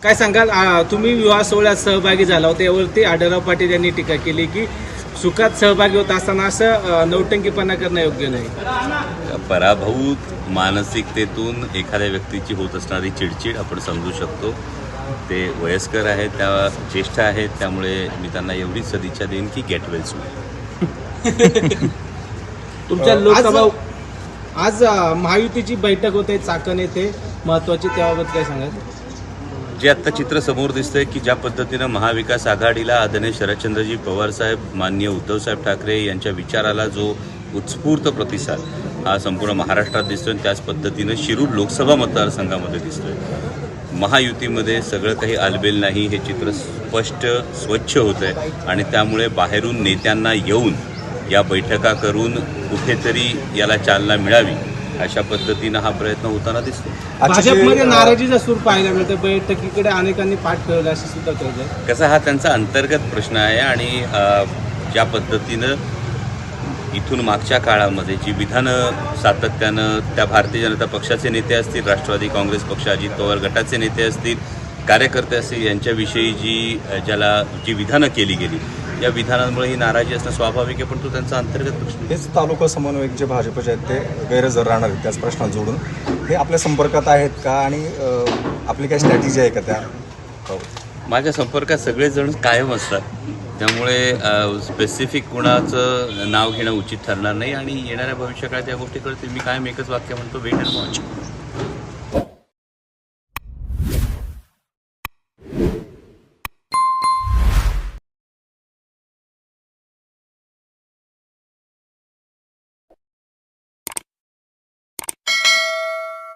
काय सांगाल? तुम्ही विवाह सोहळ्यात सहभागी झाला होता. यावरती आढळराव पाटील यांनी टीका केली की सुखात सहभागी होत असताना असं नौटंकीपणा करणं योग्य नाही. पराभूत मानसिकतेतून एखाद्या व्यक्तीची होत असणारी चिडचिड आपण समजू शकतो. ते वयस्कर आहेत त्या ज्येष्ठ आहेत त्यामुळे मी त्यांना एवढीच सदिच्छा देईन की गेट वेल सून तुमच्या लोकसभा आज महायुतीची बैठक होते चाकण येथे. महत्वाची त्याबाबत काय सांगाल? जे आत्ता चित्र समोर दिसतंय की ज्या पद्धतीनं महाविकास आघाडीला आदरणीय शरदचंद्रजी पवारसाहेब मान्य माननीय उद्धवसाहेब ठाकरे यांच्या विचाराला जो उत्स्फूर्त प्रतिसाद हा संपूर्ण महाराष्ट्रात दिसतोय आणि त्याच पद्धतीनं शिरूर लोकसभा मतदारसंघामध्ये दिसतोय. महायुतीमध्ये सगळं काही आलबेल नाही हे चित्र स्पष्ट स्वच्छ होत आहे आणि त्यामुळे बाहेरून नेत्यांना येऊन या बैठका करून कुठेतरी याला चालना मिळावी. अशा पद्धतीनं हा प्रयत्न होताना दिसतो. भाजपमध्ये नाराजीचा सूर पाहायला मिळतं बैठकीकडे अनेकांनी पाठ ठेवला असं सुद्धा कळलं कसा हा त्यांचा अंतर्गत प्रश्न आहे आणि ज्या पद्धतीनं इथून मागच्या काळामध्ये जी विधानं सातत्यानं त्या भारतीय जनता पक्षाचे नेते असतील राष्ट्रवादी काँग्रेस पक्ष अजित पवार गटाचे नेते असतील कार्यकर्ते असतील यांच्याविषयी जी ज्याला जी विधानं केली गेली या विधानांमुळे ही नाराजी असणं स्वाभाविक आहे पण तो त्यांचा अंतर्गत प्रश्न. हेच तालुका समन्वयक जे भाजपचे आहेत ते गैरहजर राहणार आहेत त्याच प्रश्नात जोडून हे आपल्या संपर्कात आहेत का आणि आपली काही स्ट्रॅटेजी आहे का त्या बाबत? माझ्या संपर्कात सगळेजण कायम असतात त्यामुळे स्पेसिफिक कुणाचं नाव घेणं उचित ठरणार नाही आणि येणाऱ्या भविष्यकाळात या गोष्टी कळतील मी कायम एकच वाक्य म्हणतो वेट अँड वॉच